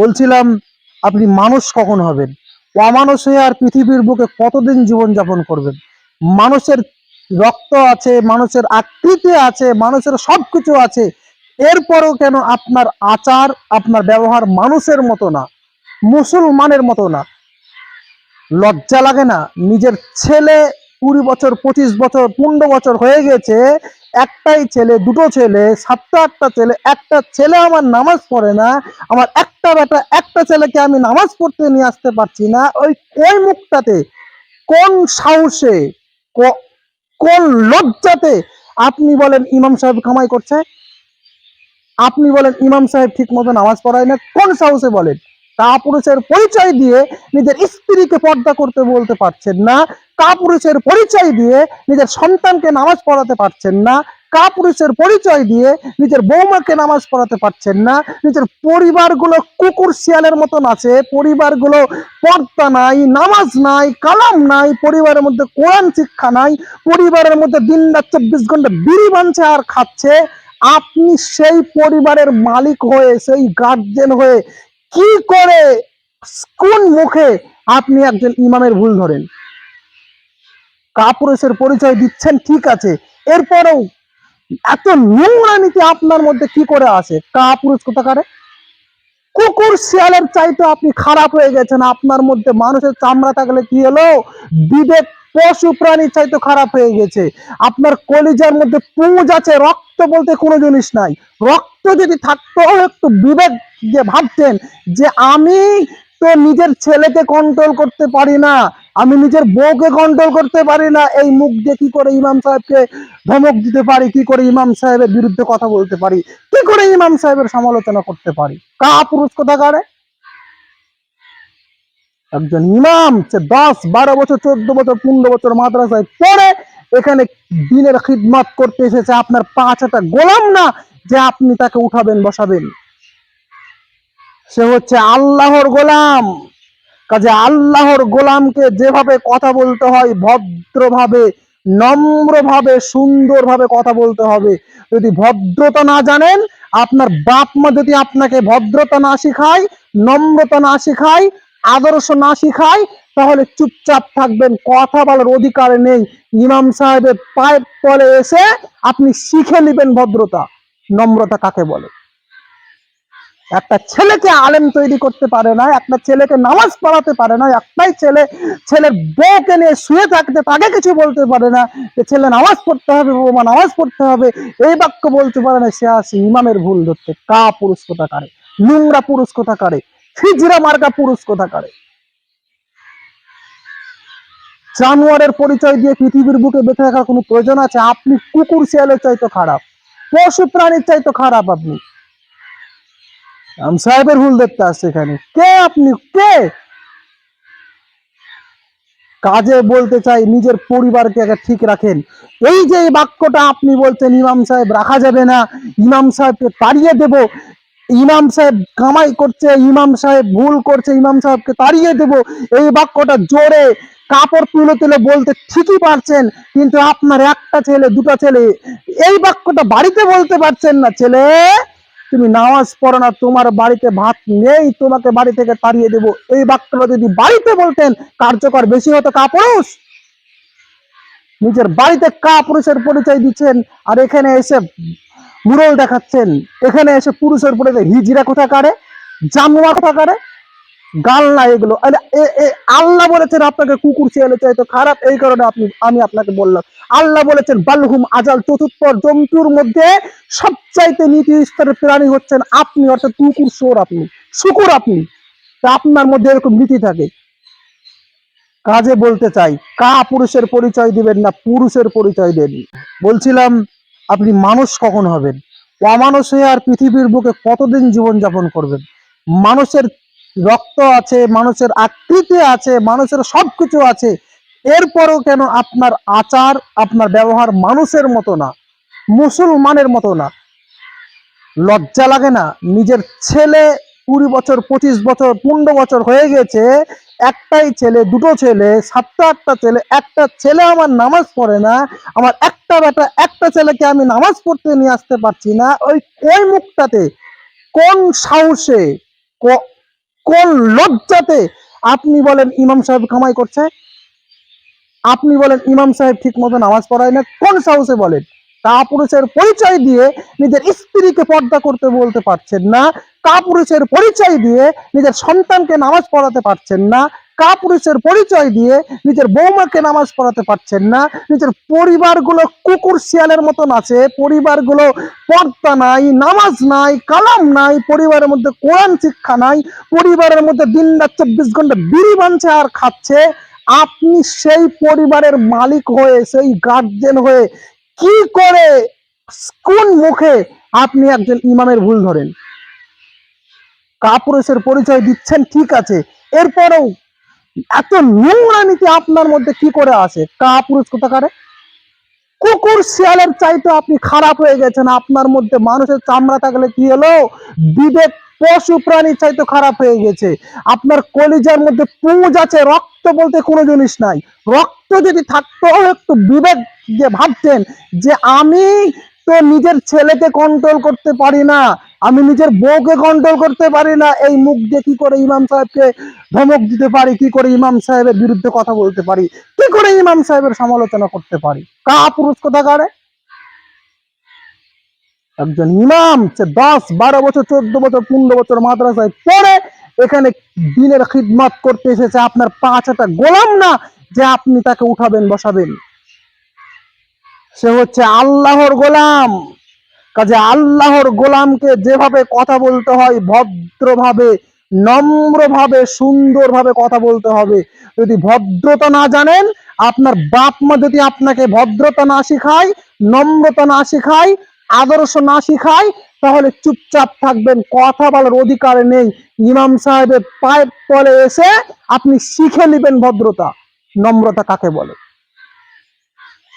বলছিলাম, আপনি মানুষ কখন হবেন? অমানুষ হয়ে আর পৃথিবীর বুকে কতদিন জীবন যাপন করবেন? মানুষের রক্ত আছে, মানুষের আকৃতি আছে, মানুষের সবকিছু আছে। এরপরও কেন আপনার আচার, আপনার ব্যবহার মানুষের মতো না, মুসলমানের মতো না? লজ্জা লাগে না? নিজের ছেলে কুড়ি বছর, পঁচিশ বছর, পনেরো বছর হয়ে গেছে একটাই ছেলে, দুটো ছেলে, সাতটা, আটটা ছেলে, একটা ছেলে আমার নামাজ পড়ে না, আমার একটা বেটা, একটা ছেলেকে আমি নামাজ পড়তে নিয়ে আসতে পারছি না। ওই ওই মুখটাতে, কোন সাহসে কোন লজ্জাতে আপনি বলেন ইমাম সাহেব কামাই করছে? আপনি বলেন ইমাম সাহেব ঠিক মতো নামাজ পড়ায় না, কোন সাহসে বলেন? তা পুরুষের পরিচয় দিয়ে নিজের স্ত্রীকে পর্দা করতে বলতে পারছেন না কাপুরুষের পরিচয় দিয়ে নিজের সন্তানকে নামাজ পড়াতে পারছেন না। কাপুরুষের পরিচয় দিয়ে নিজের বৌমাকে নামাজ পড়াতে পারছেন না। নিজের পরিবারগুলো কুকুর শিয়ালের মতন আছে। পরিবারগুলো পর্দা নাই, নামাজ নাই, কালাম নাই, পরিবারের মধ্যে কোরআন শিক্ষা নাই, পরিবারের মধ্যে দিন রাত চব্বিশ ঘণ্টা বিড়ি বানছে আর খাচ্ছে। আপনি সেই পরিবারের মালিক হয়ে, সেই গার্জেন হয়ে কি করে, কোন মুখে আপনি একজন ইমামের ভুল ধরেন? কাপুরুষের পরিচয় দিচ্ছেন, ঠিক আছে। এরপরেও এত নোংরা নীতি আপনার মধ্যে কি করে আসে? কাপুরুষ কোথাকারে? কুকুর শিয়ালের চাইতে আপনি খারাপ হয়ে গেছেন, আপনার মধ্যে মানুষের চামড়া থাকলে কি হলো? বিবেক পশু প্রাণীর চাইতে খারাপ হয়ে গেছে। আপনার কলিজার মধ্যে পুঁজ আছে, রক্ত বলতে কোনো জিনিস নাই। রক্ত যদি থাকতো, একটু বিবেক যে ভাবতেন যে আমি তো নিজের ছেলেকে কন্ট্রোল করতে পারি না। আমি নিজের বউকে কন্ট্রোল করতে পারি না। এই মুখ দিয়ে কি করে ইমাম সাহেবকে ধমক দিতে পারি? কি করে ইমাম সাহেবের বিরুদ্ধে কথা বলতে পারি? কি করে ইমাম সাহেবের সমালোচনা করতে পারি? কা পুরুষ কোথা কারে একজন ইমাম, সে দশ, বারো বছর, চোদ্দ বছর, পনেরো বছর মাদ্রাসায় পড়ে, এখানে দিনের খিদমত করতে এসেছে। আপনার পাঁচ একটা গোলাম না যে আপনি তাকে উঠাবেন, বসাবেন। সে হচ্ছে আল্লাহর গোলাম। কাজে আল্লাহর গোলামকে যেভাবে কথা বলতে হয়, ভদ্রভাবে, নম্রভাবে, সুন্দরভাবে কথা বলতে হবে। যদি ভদ্রতা না জানেন, আপনার বাপ মা যদি আপনাকে ভদ্রতা না শিখায়, নম্রতা না শিখায়, আদর্শ না শিখায়, তাহলে চুপচাপ থাকবেন, কথা বলার অধিকার নেই। ইমাম সাহেবের পায়ের তলে এসে আপনি শিখে নেবেন ভদ্রতা। নম্রতা কাকে বলে? একটা ছেলেকে আলেম তৈরি করতে পারে না, একটা ছেলেকে নামাজ পড়াতে পারে না, একটাই ছেলে, ছেলের বউকে নিয়ে শুয়ে থাকতে তাকে কিছু বলতে পারে না, যে ছেলে নামাজ পড়তে হবে বৌমা নামাজ পড়তে হবে, এই বাক্য বলতে পারে না, সে আসে ইমামের ভুল ধরতে, কা পুরুষ কোথাকারে নোংরা পুরুষ কোথাকারে ফিজরা মার্কা পুরুষ কোথাকারে জানোয়ারের পরিচয় দিয়ে পৃথিবীর বুকে বেঁচে থাকার কোনো প্রয়োজন আছে? আপনি কুকুর শিয়ালের চাইতো খারাপ, পশু প্রাণীর চাইতো খারাপ আপনি। আম সাহেবের ভুল দেখতে আসছে এখানে। কে আপনি? কে? কাজে বলতে চাই, নিজের পরিবারকে ঠিক রাখেন। এই যে বাক্যটা আপনি বলছেন, ইমাম সাহেব রাখা যাবে না, ইমাম সাহেবকে তাড়িয়ে দেব। ইমাম সাহেব কামাই করছে, ইমাম সাহেব ভুল করছে, ইমাম সাহেবকে তাড়িয়ে দেব। এই বাক্যটা জোরে কাপড় তুলে তুলে বলতে ঠিকই পারছেন, কিন্তু আপনার একটা ছেলে, দুটো ছেলে, এই বাক্যটা বাড়িতে বলতে পারছেন না, ছেলে। তুমি নামাজ পড়ো না, তোমার বাড়িতে ভাত নেই, তোমাকে বাড়ি থেকে তাড়িয়ে দেব। এই বাক্যটা যদি বাড়িতে বলতেন, কার্যকর বেশি হতো কাপুরুষ। নিজের বাড়িতে কাপুরুষের পরিচয় দিচ্ছেন, আর এখানে এসে মুরল দেখাচ্ছেন। এখানে এসে পুরুষের পরিচয় হিজিরা কোথা কারে জামুয়া কোথা কোথাকারে? গাল না এগুলো। আল্লাহ বলেছেন আপনাকে কুকুর শিয়ালে চাইতো খারাপ, এই কারণে আপনি, আমি আপনাকে বললাম। আল্লাহ বলেছেন, বালহুম আজাল চতুর্থ জন্তুর মধ্যে সবচাইতে নীতি স্তরের প্রাণী হচ্ছেন আপনি, অর্থাৎ কুকুর সোর আপনি, শুকুর আপনি। তা আপনার মধ্যে এরকম নীতি থাকে। কাজে বলতে চাই, কা পুরুষের পরিচয় দিবেন না, পুরুষের পরিচয় দেন। বলছিলাম, আপনি মানুষ কখন হবেন? অমানুষ আর পৃথিবীর বুকে কতদিন জীবন যাপন করবেন? মানুষের রক্ত আছে, মানুষের আকৃতি আছে, মানুষের সব কিছু আছে, এরপরও কেন আপনার আচার, আপনার ব্যবহার মানুষের মতো না, মুসলমানের মতো না? লজ্জা লাগে না? নিজের ছেলে কুড়ি বছর, পঁচিশ বছর, পনেরো বছর হয়ে গেছে, একটাই ছেলে, দুটো ছেলে, সাতটা, আটটা ছেলে, একটা ছেলে আমার নামাজ পড়ে না, আমার একটা বেটা, একটা ছেলেকে আমি নামাজ পড়তে নিয়ে আসতে পারছি না, ওই ওই মুখটাতে, কোন সাহসে কোন লজ্জাতে আপনি বলেন ইমাম সাহেব কামাই করছে? আপনি বলেন ইমাম সাহেব ঠিক মতো নামাজ পড়ায় না, কোন সাহসে বলেন? কাপুরুষের পরিচয় দিয়ে নিজের স্ত্রীকে পর্দা করতে বলতে পারছেন না, কাপুরুষের পরিচয় দিয়ে নিজের সন্তানকে নামাজ পড়াতে পারছেন না কাপুরুষের পরিচয় দিয়ে নিজের বৌমাকে নামাজ পড়াতে পারছেন না। নিজের পরিবারগুলো কুকুর শিয়ালের মতন আছে। পরিবারগুলো পর্দা নাই, নামাজ নাই, কালাম নাই, পরিবারের মধ্যে কোরআন শিক্ষা নাই, পরিবারের মধ্যে দিন রাত চব্বিশ ঘণ্টা বিড়ি বানছে আর খাচ্ছে। আপনি সেই পরিবারের মালিক হয়ে, সেই গার্জেন হয়ে কি করে, কোন মুখে আপনি একজন ইমামের ভুল ধরেন? কাপুরুষের পরিচয় দিচ্ছেন, ঠিক আছে। এরপরেও এত নোংরা নীতি আপনার মধ্যে কি করে আসে? কাপুরুষ কোথাকারে? কুকুর শিয়ালের চাইতে আপনি খারাপ হয়ে গেছেন, আপনার মধ্যে মানুষের চামড়া থাকলে কি হলো? বিবেক পশু প্রাণীর চাইতে খারাপ হয়ে গেছে। আপনার কলিজার মধ্যে পুঁজ আছে, রক্ত বলতে কোনো জিনিস নাই। রক্ত যদি থাকতো, একটু বিবেক দিয়ে ভাবতেন যে আমি তো নিজের ছেলেকে কন্ট্রোল করতে পারি না? আমি নিজের বউকে কন্ট্রোল করতে পারি না। এই মুখ দিয়ে কি করে ইমাম সাহেবকে ধমক দিতে পারি? কি করে ইমাম সাহেবের বিরুদ্ধে কথা বলতে পারি? কি করে ইমাম সাহেবের সমালোচনা করতে পারি? কা পুরুষ কোথাকারে? একজন ইমাম, সে দশ, বারো বছর, চোদ্দ বছর, পনেরো বছর মাদ্রাসায় পড়ে, এখানে দিনের খিদমত করতে এসেছে। আপনার পাঁচ একটা গোলাম না যে আপনি তাকে উঠাবেন, বসাবেন। সে হচ্ছে আল্লাহর গোলাম। কাজে আল্লাহর গোলামকে যেভাবে কথা বলতে হয়, ভদ্রভাবে, নম্রভাবে, সুন্দরভাবে কথা বলতে হবে। যদি ভদ্রতা না জানেন, আপনার বাপ মা যদি আপনাকে ভদ্রতা না শিখায়, নম্রতা না শিখায়, আদর্শ না শিখায়, তাহলে চুপচাপ থাকবেন, কথা বলার অধিকার নেই। ইমাম সাহেবের পায়ের তলে এসে আপনি শিখে নেবেন ভদ্রতা। নম্রতা কাকে বলে?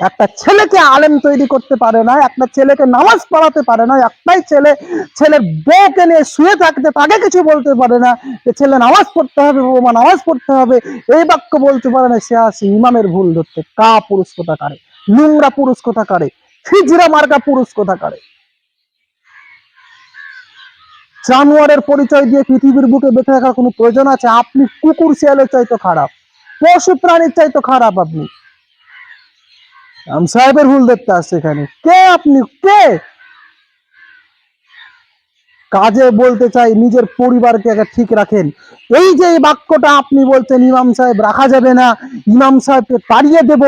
একটা ছেলেকে আলেম তৈরি করতে পারে না, একটা ছেলেকে নামাজ পড়াতে পারে না, একটাই ছেলে, ছেলের বউকে নিয়ে শুয়ে থাকতে তাকে কিছু বলতে পারে না, যে ছেলে নামাজ পড়তে হবে বৌমা নামাজ পড়তে হবে, এই বাক্য বলতে পারে না, সে আসে ইমামের ভুল ধরতে। কা পুরুষ কোথাকারে নোংরা পুরুষ কোথাকারে ফিজরা মার্কা পুরুষ কোথাকারে জানোয়ারের পরিচয় দিয়ে পৃথিবীর বুকে বেঁচে থাকার কোনো প্রয়োজন আছে? আপনি কুকুর শিয়ালের চাইতো খারাপ, পশু প্রাণীর চাইতো খারাপ আপনি। আম সাহেবের ভুল দেখতে আসছে এখানে। কে আপনি? কে? কাজে বলতে চাই, নিজের পরিবারকে আগে ঠিক রাখেন। এই যে এই বাক্যটা আপনি বলছেন, ইমাম সাহেব, রাখা যাবে না। ইমাম সাহেবকে তাড়িয়ে দেব।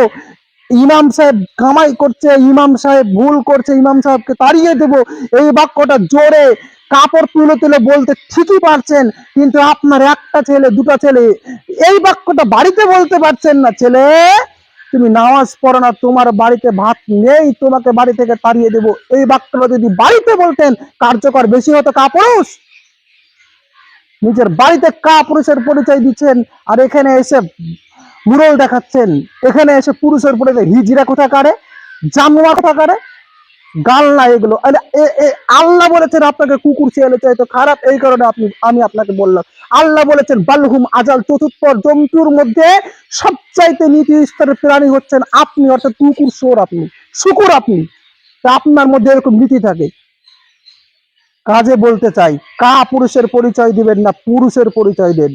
ইমাম সাহেব কামাই করছে, ইমাম সাহেব ভুল করছে, ইমাম সাহেবকে তাড়িয়ে দেব। এই বাক্যটা জোরে কাপড় তুলে তুলে বলতে ঠিকই পারছেন, কিন্তু আপনার একটা ছেলে, দুটা ছেলে, এই বাক্যটা বাড়িতে বলতে পারছেন না, ছেলে। তুমি নামাজ পড়ো না, তোমার বাড়িতে ভাত নেই, তোমাকে বাড়ি থেকে তাড়িয়ে দেব। এই বাক্যটা যদি বাড়িতে বলতেন, কার্যকর বেশি হতো কাপুরুষ। নিজের বাড়িতে কা পুরুষের পরিচয় দিচ্ছেন, আর এখানে এসে মুরল দেখাচ্ছেন। এখানে এসে পুরুষের পরিচয় হিজিরা কোথা কারে জামুয়া কোথা কারে গাল না এগুলো। আল্লাহ বলেছেন আপনাকে কুকুর শিয়ালে চাইতো। খারাপ, এই কারণে আপনি, আমি আপনাকে বললাম। আল্লাহ বলেছেন, বালহুম আজাল চতুর্থ জন্তুর মধ্যে সবচাইতে নীতি স্তরের প্রাণী হচ্ছেন আপনি, অর্থাৎ কুকুর সোর আপনি, শুকুর আপনি। তা আপনার মধ্যে এরকম নীতি থাকে। কাজে বলতে চাই, কা পুরুষের পরিচয় দিবেন না, পুরুষের পরিচয় দেন।